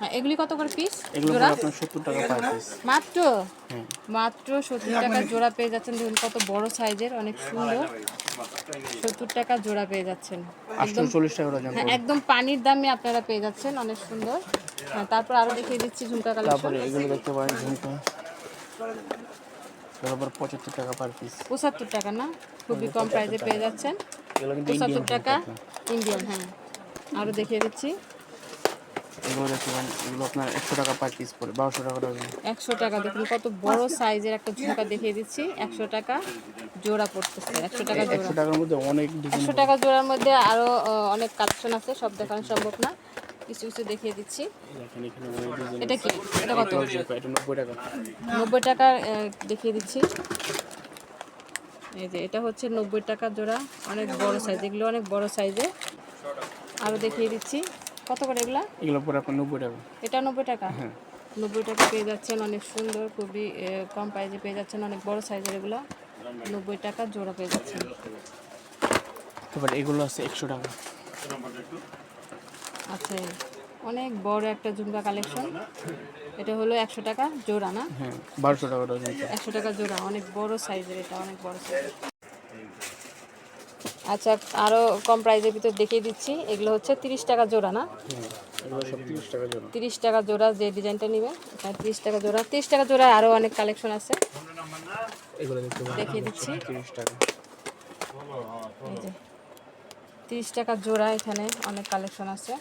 হ্যাঁ এগুলি কত করে পিস এগুলো আপনার সত্তর টাকা পার পিস মাত্র? মাত্র সত্তর টাকা জোড়া পেয়ে যাচ্ছেন। দেখুন কত বড় সাইজের অনেক সুন্দর। সত্তর টাকা জোড়া পেয়ে যাচ্ছেন। টাকা ডজন হ্যাঁ একদম পানির দামে আপনারা পেয়ে যাচ্ছেন অনেক সুন্দর। হ্যাঁ তারপর আরও দেখিয়ে দিচ্ছি ঝুমকা কালেকশন তারপরে এগুলো দেখতে পারেন ঝুমকা। তারপর টাকা পার পিস পঁচাত্তর টাকা না? খুবই কম প্রাইসে পেয়ে যাচ্ছেন। এগুলো কিন্তু পঁচাত্তর ইন্ডিয়ান টাকা ইন্ডিয়ান হ্যাঁ। আরও দেখিয়ে দিচ্ছি। এগুলো দেখতে এগুলো আপনার একশো টাকা পার পিস পড়ে বারোশো টাকা ডজন একশো টাকা দেখুন কত বড় সাইজের একটা ঝুমকা দেখিয়ে দিচ্ছি। একশো টাকা জোড়া পড়তেছে একশো টাকা জোড়া। একশো টাকার মধ্যে অনেক একশো টাকা জোড়ার মধ্যে আরও আহ, অনেক কালেকশন আছে সব দেখানো সম্ভব না। কিছু কিছু দেখিয়ে দিচ্ছি। এটা কি? এটা কত? নব্বই টাকা। নব্বই দেখিয়ে দিচ্ছি। এই যে এটা হচ্ছে নব্বই টাকা জোড়া অনেক বড় সাইজ এগুলো অনেক বড় সাইজে আরও দেখিয়ে দিচ্ছি। কত করে এগুলা? এগুলো পরে নব্বই টাকা। এটা নব্বই টাকা? হ্যাঁ। নব্বই টাকা পেয়ে যাচ্ছেন অনেক সুন্দর খুবই কম প্রাইজে পেয়ে যাচ্ছেন অনেক বড় সাইজের এগুলো। নব্বই টাকা জোড়া পেয়ে যাচ্ছেন। তারপর এগুলো আছে একশো টাকা। আচ্ছা অনেক বড় একটা ঝুমকা কালেকশন। এটা হলো একশো টাকা জোড়া না? হ্যাঁ বারোশো টাকা একশো টাকা জোড়া অনেক বড় সাইজের এটা অনেক বড় সাইজের। আচ্ছা আরও কম প্রাইজের ভিতর দেখিয়ে দিচ্ছি। এগুলো হচ্ছে তিরিশ টাকা জোড়া না? তিরিশ টাকা জোড়া। যে ডিজাইনটা নেবেন তিরিশ টাকা জোড়া। তিরিশ টাকা জোড়া আরও অনেক কালেকশন আছে। দেখিয়ে দিচ্ছি। তিরিশ টাকা। জোড়া এখানে অনেক কালেকশন আছে।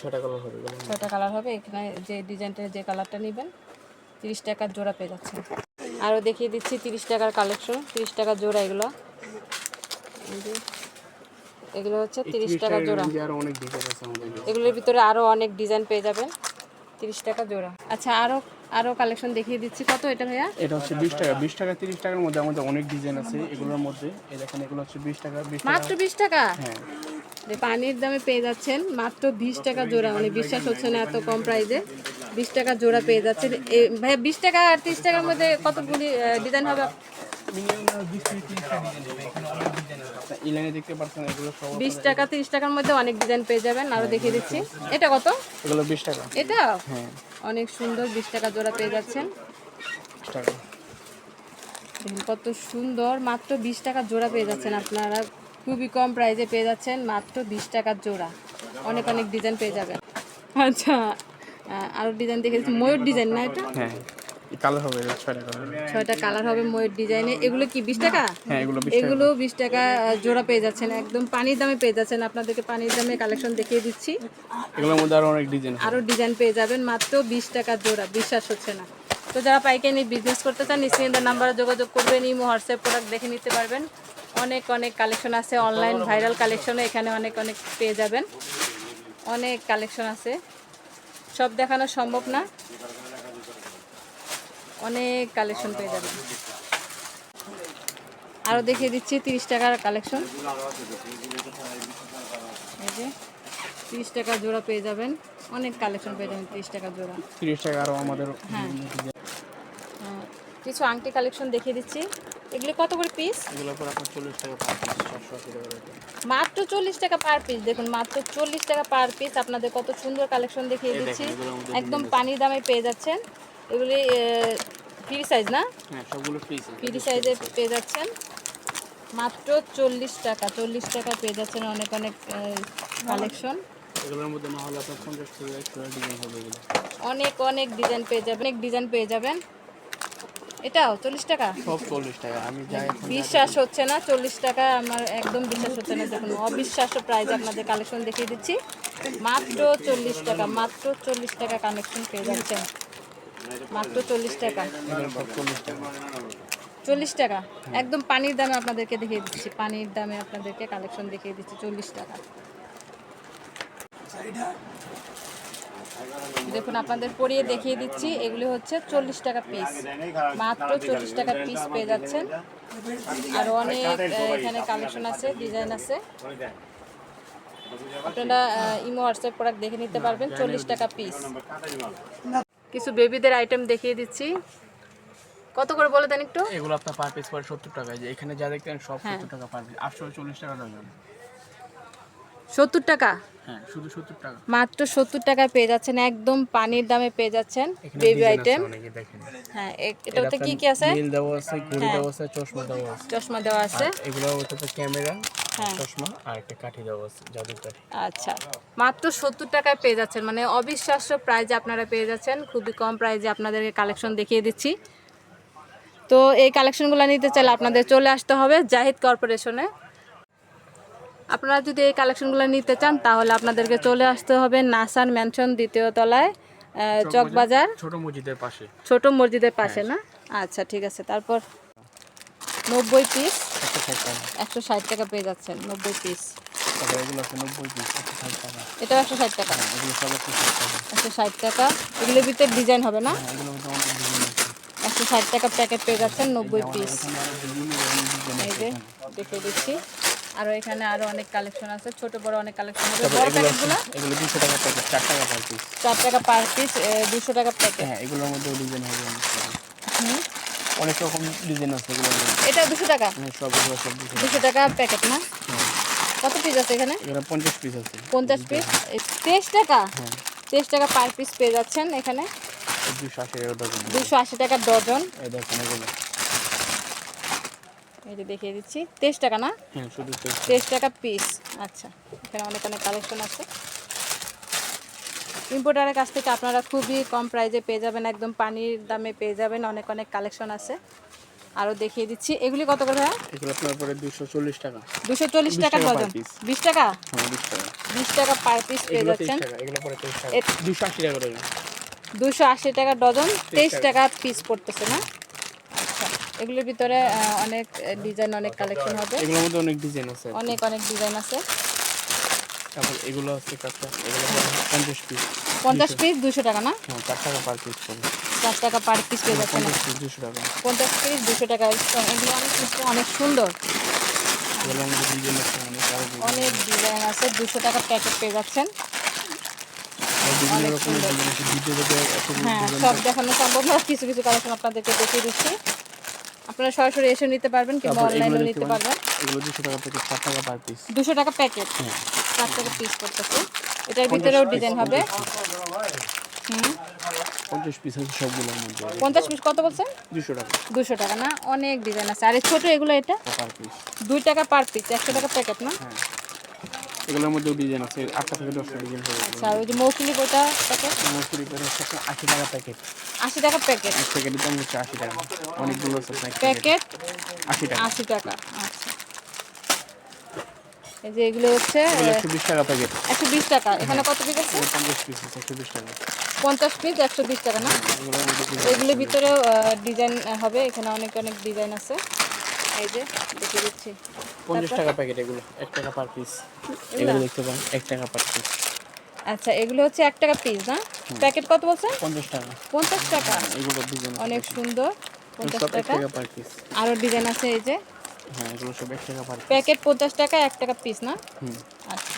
ছটা কালার হবে এগুলো। কালার হবে এখানে যে ডিজাইনটা যে কালারটা নেবেন তিরিশ টাকার জোড়া পেয়ে যাচ্ছেন। আরও দেখিয়ে দিচ্ছি তিরিশ টাকার কালেকশন তিরিশ টাকা জোড়া এগুলো। এগুলো হচ্ছে তিরিশ টাকা জোড়া। এগুলোর ভিতরে আরও অনেক ডিজাইন পেয়ে যাবেন। তিরিশ টাকা জোড়া। আচ্ছা আরও আরও কালেকশন দেখিয়ে দিচ্ছি। কত এটা ভাইয়া? এটা হচ্ছে বিশ টাকা বিশ টাকা তিরিশ টাকার মধ্যে আমাদের অনেক ডিজাইন আছে এগুলোর মধ্যে। এই দেখেন এগুলো হচ্ছে বিশ টাকা বিশ টাকা। মাত্র বিশ টাকা? হ্যাঁ। যে পানির দামে পেয়ে যাচ্ছেন মাত্র বিশ টাকা জোড়া। মানে বিশ্বাস হচ্ছে না এত কম প্রাইসে। বিশ টাকা জোড়া পেয়ে যাচ্ছেন। ভাইয়া বিশ টাকা আর তিরিশ টাকার মধ্যে কতগুলি ডিজাইন হবে? বিশ টাকা তিরিশ টাকার মধ্যে অনেক ডিজাইন পেয়ে যাবেন। আরও দেখিয়ে দিচ্ছি। এটা কত? বিশ টাকা। এটা? হ্যাঁ। অনেক সুন্দর বিশ টাকা জোড়া পেয়ে যাচ্ছেন। কত সুন্দর। মাত্র বিশ টাকা জোড়া পেয়ে যাচ্ছেন আপনারা। খুবই কম প্রাইসে পেয়ে যাচ্ছেন মাত্র বিশ টাকার জোড়া। অনেক অনেক ডিজাইন পেয়ে যাবেন। আচ্ছা আহ, আরও ডিজাইন দেখে ময়ূর ডিজাইন না এটা? হ্যাঁ কালার হবে। ছয়টা কালার হবে ময়ূর ডিজাইনে এগুলো কি বিশ টাকা? হ্যাঁ এগুলো বিশ টাকা। এগুলো বিশ টাকা জোড়া পেয়ে যাচ্ছেন। একদম পানির দামে পেয়ে যাচ্ছেন। আপনাদেরকে পানির দামে কালেকশন দেখিয়ে দিচ্ছি। এগুলোর মধ্যে আরও অনেক ডিজাইন আরও ডিজাইন পেয়ে যাবেন মাত্র বিশ টাকা জোড়া। বিশ্বাস হচ্ছে না। তো যারা পাইকারি বিজনেস করতে চান স্ক্রিনের নাম্বারে যোগাযোগ করবেন ইমো হোয়াটসঅ্যাপ প্রোডাক্ট দেখে নিতে পারবেন। অনেক অনেক কালেকশন আছে। অনলাইন ভাইরাল কালেকশনে এখানে অনেক অনেক পেয়ে যাবেন। অনেক কালেকশন আছে। সব দেখানো সম্ভব না। অনেক কালেকশন পেয়ে যাবেন। আরও দেখিয়ে দিচ্ছি তিরিশ টাকার কালেকশন এই যে তিরিশ টাকা জোড়া পেয়ে যাবেন। অনেক কালেকশন পেয়ে যাবেন তিরিশ টাকা জোড়া। তিরিশ টাকা আরও আমাদের হ্যাঁ। হ্যাঁ, কিছু আংটি কালেকশন দেখিয়ে দিচ্ছি। এগুলো কত করে পিস এগুলোর পর আপনার চল্লিশ টাকা পাঁচ পিস চারশো আশি টাকা মাত্র চল্লিশ টাকা পার পিস দেখুন মাত্র চল্লিশ টাকা পার পিস আপনাদের কত সুন্দর কালেকশন দেখিয়ে দিচ্ছি। একদম পানির দামে পেয়ে যাচ্ছেন। এগুলি ফ্রি সাইজ না? হ্যাঁ সবগুলো ফ্রি ফ্রি সাইজে পেয়ে যাচ্ছেন। মাত্র চল্লিশ টাকা। চল্লিশ টাকা পেয়ে যাচ্ছেন অনেক অনেক কালেকশন এগুলোর মধ্যে না হলে আপনার পঞ্চাশ থেকে একশো ডিজাইন হবে এগুলো। অনেক অনেক ডিজাইন পেয়ে যাবেন। অনেক ডিজাইন পেয়ে যাবেন। এটাও চল্লিশ টাকা? সব চল্লিশ টাকা আমি যাই বিশ্বাস হচ্ছে না চল্লিশ টাকা আমার একদম বিশ্বাস হচ্ছে না দেখুন অবিশ্বাস্য প্রাইস আপনাদের কালেকশন দেখিয়ে দিচ্ছি। মাত্র চল্লিশ টাকা মাত্র চল্লিশ টাকা কালেকশন পেয়ে যাচ্ছেন। মাত্র চল্লিশ টাকা। চল্লিশ টাকা। একদম পানির দামে আপনাদেরকে দেখিয়ে দিচ্ছি পানির দামে আপনাদেরকে কালেকশন দেখিয়ে দিচ্ছি চল্লিশ টাকা। দেখুন আপনাদের পরিয়ে দেখিয়ে দিচ্ছি। এগুলি হচ্ছে চল্লিশ টাকা পিস মাত্র চল্লিশ টাকা পিস পেয়ে যাচ্ছেন। আর অনেক এখানে কালেকশন আছে ডিজাইন আছে। আপনারা ইমো হোয়াটসঅ্যাপ প্রোডাক্ট দেখে নিতে পারবেন চল্লিশ টাকা পিস কিছু বেবিদের আইটেম দেখিয়ে দিচ্ছি। কত করে বলে দেন একটু? এগুলো আপনার পার পিস পড়ে সত্তর টাকা। যে এখানে যা দেখতেন সব হ্যাঁ। সত্তর টাকা পার পিস আটশো চল্লিশ টাকা ডজন। সত্তর টাকা? হ্যাঁ শুধু সত্তর টাকা। মাত্র সত্তর টাকায় পেয়ে যাচ্ছেন একদম পানির দামে পেয়ে যাচ্ছেন বেবি আইটেম হ্যাঁ এটাতে কি কি আছে? নীল দেওয়া আছে ঘড়ি হ্যাঁ। দেওয়া আছে চশমা দেওয়া আছে। চশমা দেওয়া আছে। এগুলো হচ্ছে ক্যামেরা হ্যাঁ। চশমা আর একটা কাঠি দেওয়া আছে জাদুর কাঠি আচ্ছা মাত্র সত্তর টাকায় পেয়ে যাচ্ছেন মানে অবিশ্বাস্য প্রাইজে আপনারা পেয়ে যাচ্ছেন খুবই কম প্রাইজে আপনাদেরকে কালেকশন দেখিয়ে দিচ্ছি। তো এই কালেকশনগুলো নিতে চাইলে আপনাদের চলে আসতে হবে জাহিদ কর্পোরেশনে আপনারা যদি এই কালেকশনগুলো নিতে চান তাহলে আপনাদেরকে চলে আসতে হবে নাসার ম্যানশন দ্বিতীয় তলায় চকবাজার। ছোট মসজিদের পাশে। ছোট মসজিদের পাশে না? আচ্ছা ঠিক আছে। তারপর নব্বই পিস একশো ষাট টাকা পেয়ে যাচ্ছেন নব্বই পিস তারপরে এগুলো আছে নব্বই পিস একশো ষাট টাকা। একশো ষাট টাকা। হ্যাঁ, এগুলো একশো ষাট টাকা। একশো ষাট টাকা। ভিতরে ডিজাইন হবে না? হ্যাঁ এগুলো একশো ষাট টাকা প্যাকেট পেয়ে যাচ্ছেন নব্বই পিস এই যে দেখে দিচ্ছি। আরও এখানে আরও অনেক কালেকশন আছে ছোট বড় অনেক কালেকশন আছে। বড় এগুলো প্যাকেটগুলো এগুলো দুশো টাকা প্যাকেট চার টাকা পার পিস চার টাকা পার পিস দুশো টাকা প্যাকেট হ্যাঁ এগুলোর মধ্যে ডিজাইন হবে। হুম। অনেক রকম ডিজাইন আছে মধ্যে। এটা দুশো টাকা? হ্যাঁ, সব এগুলো সব দুশো দুশো টাকা প্যাকেট না? হ্যাঁ। কত পিস আছে এখানে? এখানে পঞ্চাশ পিস আছে। পঞ্চাশ পিস তেইশ টাকা? হ্যাঁ। তেইশ টাকা পার পিস পেয়ে যাচ্ছেন এখানে। দুশো আশি টাকা ডজন দুশো আশি টাকা ডজন এই দেখেন এগুলো। যে দেখিয়ে দিচ্ছি। তেইশ টাকা না? হ্যাঁ শুধু তেইশ টাকা। পিস আচ্ছা এখানে অনেক অনেক কালেকশন আছে। ইম্পোর্টারের কাছ থেকে আপনারা খুবই কম প্রাইজে পেয়ে যাবেন একদম পানির দামে পেয়ে যাবেন অনেক অনেক কালেকশন আছে। আরও দেখিয়ে দিচ্ছি। এগুলি কত করে ভাইয়া? এগুলো আপনার পরে দুশো চল্লিশ টাকা দুশো চল্লিশ টাকা ডজন। বিশ টাকা? হ্যাঁ বিশ টাকা। পার পিস পেয়ে যাচ্ছেন। দুশো আশি টাকা ডজন দুশো আশি টাকা ডজন তেইশ টাকা। পিস পড়তেছে না? এগুলির ভিতরে অনেক ডিজাইন অনেক কালেকশন হবে। এগুলোর মধ্যে অনেক ডিজাইন আছে। অনেক অনেক ডিজাইন আছে। তারপর এগুলো আছে কাঁচা এগুলো পরে পঞ্চাশ পিস পঞ্চাশ পিস দুশো টাকা না? হ্যাঁ চার টাকা পার পিস পরে চার টাকা পার পিস পেয়ে যাচ্ছেন। পঞ্চাশ পিস দুশো টাকা। পঞ্চাশ পিস দুশো টাকা। এগুলো অনেক অনেক সুন্দর। অনেক ডিজাইন আছে। দুশো টাকা প্যাকেট পেয়ে যাচ্ছেন। হ্যাঁ সব দেখানো সম্ভব না। কিছু কিছু কালেকশন আপনাদেরকে দেখিয়ে দিচ্ছি। আপনারা সরাসরি এসে নিতে পারবেন কিংবা অনলাইনে নিতে পারবেন। এগুলো দুশো টাকা থেকে চার টাকা পার পিস 200 টাকা প্যাকেট হ্যাঁ। চার টাকা পিস করতেছে। এটার ভিতরেও ডিজাইন হবে। হুম। পিস আছে সবগুলোর মধ্যে। পঞ্চাশ পিস কত বলছেন? দুশো টাকা। দুশো টাকা না? অনেক ডিজাইন আছে। আর ছোটো এগুলো এটা? পার পিস দুই টাকা পার পিস একশো টাকা প্যাকেট না? হ্যাঁ। এগুলোর মধ্যেও ডিজাইন আছে আটটা থেকে দশটা ডিজাইন হবে আচ্ছা ওই যে মৌসুমি ওটা প্যাকেট করে হচ্ছে আশি টাকা প্যাকেট আশি টাকা প্যাকেট এক প্যাকেটের দাম হচ্ছে আশি টাকা। অনেকগুলো আছে প্যাকেট আশি টাকা। আশি টাকা আচ্ছা। এই যে এগুলো হচ্ছে একশো বিশ টাকা প্যাকেট একশো বিশ টাকা। এখানে কত পিস আছে? পঞ্চাশ পিস আছে একশো বিশ টাকা। পঞ্চাশ পিস একশো বিশ টাকা না? মধ্যে এগুলোর ভিতরেও ডিজাইন হবে। এখানে অনেক অনেক ডিজাইন আছে। এই যে দেখে দিচ্ছি। পঞ্চাশ টাকা প্যাকেট এগুলো এক টাকা পার পিস এগুলো দেখতে পান এক টাকা পার পিস আচ্ছা এগুলো হচ্ছে এক টাকা পিস না? প্যাকেট কত বলছেন? পঞ্চাশ টাকা। পঞ্চাশ টাকা। এগুলো ডিজাইন অনেক সুন্দর পঞ্চাশ টাকা। পার পিস আরও ডিজাইন আছে এই যে। হ্যাঁ এগুলো সব এক টাকা পার প্যাকেট পঞ্চাশ টাকা এক টাকা পিস না? আচ্ছা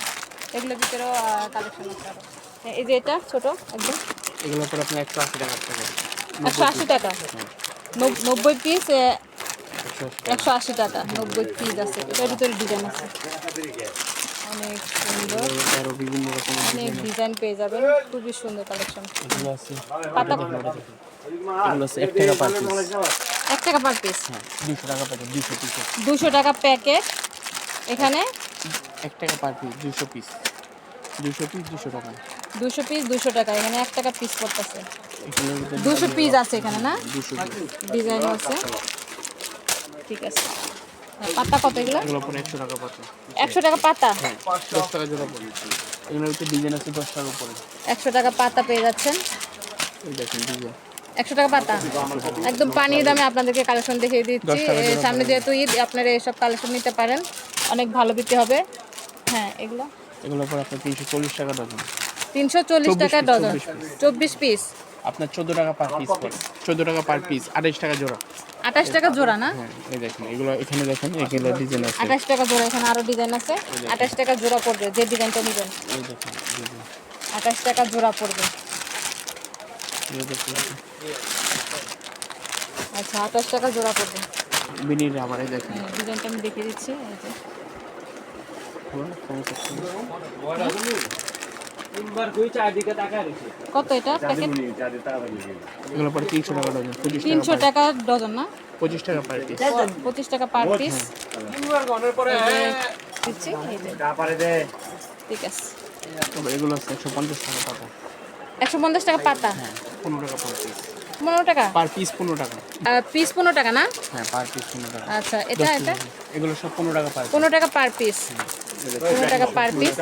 এগুলোর ভিতরেও কালেকশন আছে আরও এই যে এটা ছোট একদম। এগুলো পরে আপনার একশো আশি টাকা একশো আশি টাকা। নব্বই পিস একশো আশি টাকা নব্বই পিস আছে। এটার ভিতরে ডিজাইন আছে। অনেক সুন্দর। অনেক ডিজাইন পেয়ে যাবেন। খুবই সুন্দর কালেকশন পাতা? এক টাকা পার পিস দুশো টাকা প্যাকেট দুশো পিস দুশো টাকা প্যাকেট এখানে? এক টাকা পার পিস দুশো পিস দুশো পিস দুশো টাকা। দুশো পিস দুশো টাকা। এখানে এক টাকা পিস পড়তেছে। দুশো পিস আছে। এখানে না? পিস আছে। ঠিক আছে। পাতা কত এগুলো? এগুলো টাকা পাতা। একশো টাকা পাতা? হ্যাঁ টাকা জোড়া পড়ে এগুলোর ডিজাইন আছে টাকার উপরে। টাকা পাতা পেয়ে যাচ্ছেন। এই দেখেন ডিজাইন একশো টাকা পাতা? একদম পানির দামে আপনাদেরকে কালেকশন দেখিয়ে দিচ্ছি। সামনে যেহেতু ঈদ আপনারা এইসব কালেকশন নিতে পারেন। অনেক ভালো বিক্রি হবে। হ্যাঁ এগুলো? এগুলো পরে আপনার তিনশো চল্লিশ টাকা ডজন। তিনশো চল্লিশ টাকা ডজন। চব্বিশ পিস। আপনার চোদ্দ টাকা পার পিস পড়ে চোদ্দ টাকা পার পিস আঠাইশ টাকা জোড়া। আঠাশ টাকা জোড়া না? হ্যাঁ এই দেখেন এগুলো এখানে দেখেন এগুলো ডিজাইন আছে। আঠাশ টাকা জোড়া এখানে আরও ডিজাইন আছে। আঠাশ টাকা জোড়া পড়বে যে ডিজাইনটা নেবেন। এই দেখেন ডিজাইন আঠাশ টাকা জোড়া পড়বে। এই দেখেন আচ্ছা আঠাশ টাকা জোড়া পড়বে। আবার এই দেখেন। হ্যাঁ ডিজাইনটা আমি দেখিয়ে দিচ্ছি এই যে। কত এটা? প্যাকেট? এগুলো পরে তিনশো টাকা ডজন তিনশো টাকা ডজন না? পঁচিশ টাকা পার পিস পঁচিশ টাকা পার পিস দিচ্ছি। ঠিক আছে। এগুলো আছে একশো পঞ্চাশ টাকা পাতা। একশো পঞ্চাশ টাকা পাতা? হ্যাঁ পনেরো টাকা পার পিস পনেরো টাকা? পার পিস পনেরো টাকা। পিস পনেরো টাকা না? হ্যাঁ পার পিস পনেরো টাকা। আচ্ছা এটা এটা? এগুলো সব পনেরো টাকা পার পনেরো টাকা পার পিস পনেরো টাকা পার পিস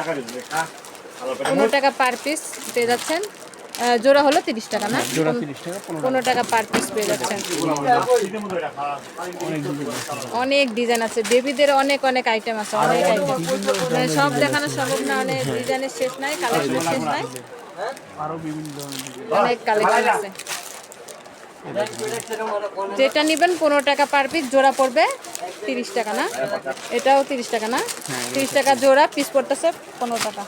পনেরো টাকা পার পিস পেয়ে যাচ্ছেন। জোড়া হলো তিরিশ টাকা না? পনেরো টাকা। পার পিস পেয়ে যাচ্ছেন। অনেক ডিজাইন আছে। বেবিদের অনেক অনেক আইটেম আছে অনেক আইটেম মানে সব দেখানো সম্ভব না অনেক ডিজাইনের শেষ নাই কালেকশনের শেষ নাই। অনেক কালেকশন আছে। যেটা নেবেন পনেরো টাকা পার পিস জোড়া পড়বে তিরিশ টাকা না? এটাও তিরিশ টাকা না? তিরিশ টাকা জোড়া পিস পড়তেছে পনেরো টাকা।